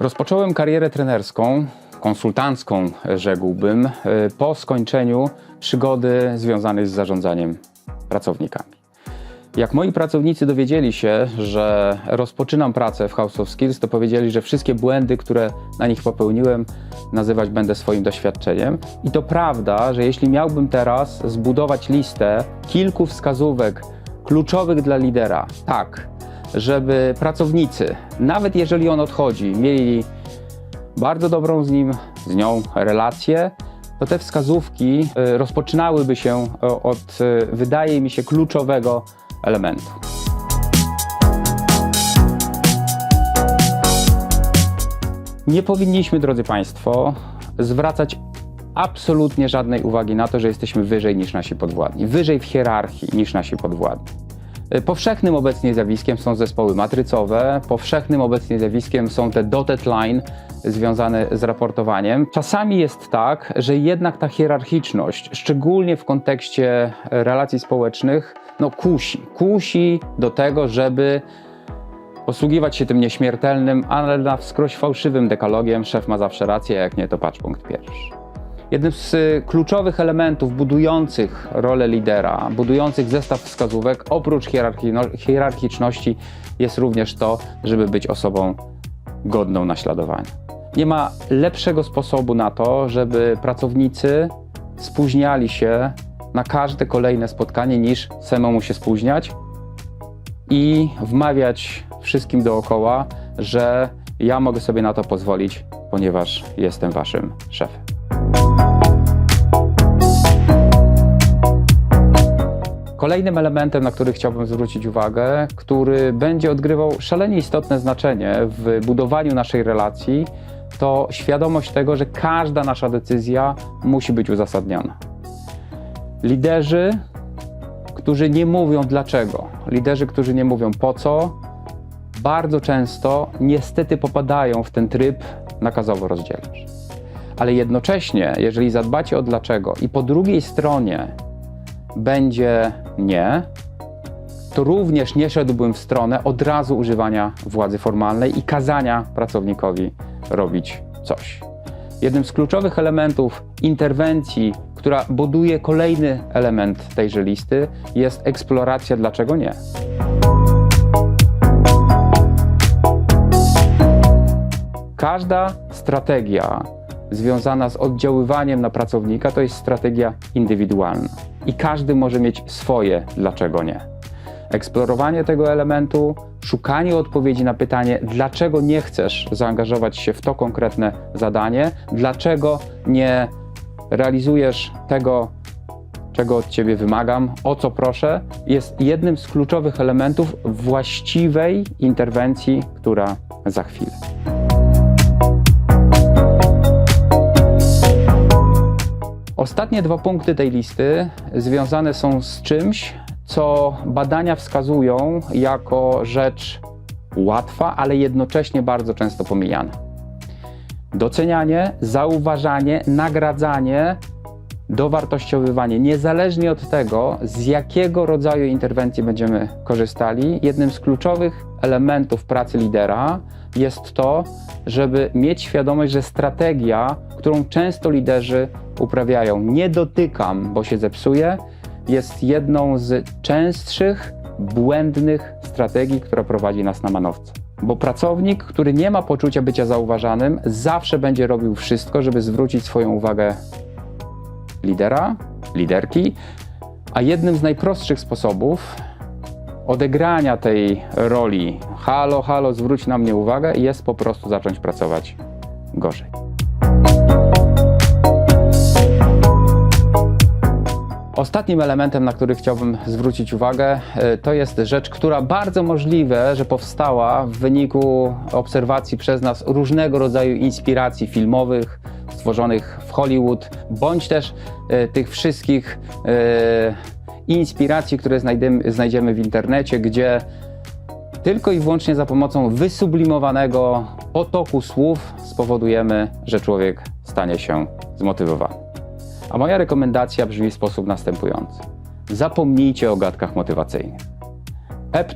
Rozpocząłem karierę trenerską, konsultancką, rzekłbym, y, po skończeniu przygody związanej z zarządzaniem pracownikami. Jak moi pracownicy dowiedzieli się, że rozpoczynam pracę w House of Skills, to powiedzieli, że wszystkie błędy, które na nich popełniłem, nazywać będę swoim doświadczeniem. I to prawda, że jeśli miałbym teraz zbudować listę kilku wskazówek kluczowych dla lidera, tak, żeby pracownicy, nawet jeżeli on odchodzi, mieli bardzo dobrą z nim, z nią relację, to te wskazówki y, rozpoczynałyby się od, y, wydaje mi się, kluczowego elementu. Nie powinniśmy, drodzy Państwo, zwracać absolutnie żadnej uwagi na to, że jesteśmy wyżej niż nasi podwładni, wyżej w hierarchii niż nasi podwładni. Y, Powszechnym obecnie zjawiskiem są zespoły matrycowe, powszechnym obecnie zjawiskiem są te dotted line związane z raportowaniem. Czasami jest tak, że jednak ta hierarchiczność, szczególnie w kontekście relacji społecznych, no kusi. Kusi do tego, żeby posługiwać się tym nieśmiertelnym, ale na wskroś fałszywym dekalogiem szef ma zawsze rację, jak nie, to patrz punkt pierwszy. Jednym z y, kluczowych elementów budujących rolę lidera, budujących zestaw wskazówek, oprócz hierarchino- hierarchiczności, jest również to, żeby być osobą godną naśladowania. Nie ma lepszego sposobu na to, żeby pracownicy spóźniali się na każde kolejne spotkanie, niż samemu się spóźniać i wmawiać wszystkim dookoła, że ja mogę sobie na to pozwolić, ponieważ jestem waszym szefem. Kolejnym elementem, na który chciałbym zwrócić uwagę, który będzie odgrywał szalenie istotne znaczenie w budowaniu naszej relacji, to świadomość tego, że każda nasza decyzja musi być uzasadniona. Liderzy, którzy nie mówią dlaczego, liderzy, którzy nie mówią po co, bardzo często niestety popadają w ten tryb nakazowo rozdzielasz. Ale jednocześnie, jeżeli zadbacie o dlaczego i po drugiej stronie będzie nie, to również nie szedłbym w stronę od razu używania władzy formalnej i kazania pracownikowi robić coś. Jednym z kluczowych elementów interwencji, która buduje kolejny element tejże listy, jest eksploracja dlaczego nie. Każda strategia związana z oddziaływaniem na pracownika to jest strategia indywidualna i każdy może mieć swoje dlaczego nie. Eksplorowanie tego elementu, szukanie odpowiedzi na pytanie, dlaczego nie chcesz zaangażować się w to konkretne zadanie, dlaczego nie realizujesz tego, czego od ciebie wymagam, o co proszę, jest jednym z kluczowych elementów właściwej interwencji, która za chwilę. Ostatnie dwa punkty tej listy związane są z czymś, co badania wskazują jako rzecz łatwa, ale jednocześnie bardzo często pomijana. Docenianie, zauważanie, nagradzanie, dowartościowywanie, niezależnie od tego, z jakiego rodzaju interwencji będziemy korzystali, jednym z kluczowych elementów pracy lidera jest to, żeby mieć świadomość, że strategia, którą często liderzy uprawiają, nie dotykam, bo się zepsuje, jest jedną z częstszych, błędnych strategii, która prowadzi nas na manowce. Bo pracownik, który nie ma poczucia bycia zauważanym, zawsze będzie robił wszystko, żeby zwrócić swoją uwagę lidera, liderki, a jednym z najprostszych sposobów odegrania tej roli halo, halo, zwróć na mnie uwagę, jest po prostu zacząć pracować gorzej. Ostatnim elementem, na który chciałbym zwrócić uwagę, e, to jest rzecz, która bardzo możliwe, że powstała w wyniku obserwacji przez nas różnego rodzaju inspiracji filmowych stworzonych w Hollywood, bądź też e, tych wszystkich e, inspiracji, które znajdziemy w internecie, gdzie tylko i wyłącznie za pomocą wysublimowanego potoku słów spowodujemy, że człowiek stanie się zmotywowany. A moja rekomendacja brzmi w sposób następujący. Zapomnijcie o gadkach motywacyjnych. Pep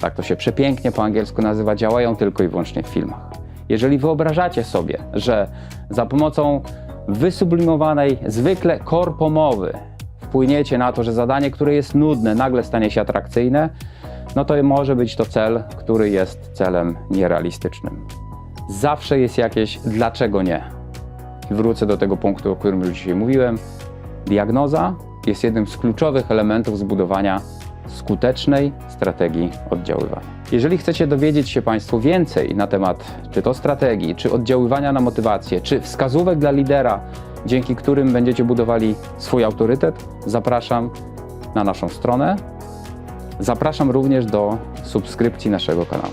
tak to się przepięknie po angielsku nazywa, działają tylko i wyłącznie w filmach. Jeżeli wyobrażacie sobie, że za pomocą wysublimowanej, zwykle korpomowy wpłyniecie na to, że zadanie, które jest nudne, nagle stanie się atrakcyjne, no to może być to cel, który jest celem nierealistycznym. Zawsze jest jakieś dlaczego nie. Wrócę do tego punktu, o którym już dzisiaj mówiłem. Diagnoza jest jednym z kluczowych elementów zbudowania skutecznej strategii oddziaływania. Jeżeli chcecie dowiedzieć się Państwo więcej na temat czy to strategii, czy oddziaływania na motywację, czy wskazówek dla lidera, dzięki którym będziecie budowali swój autorytet, zapraszam na naszą stronę. Zapraszam również do subskrypcji naszego kanału.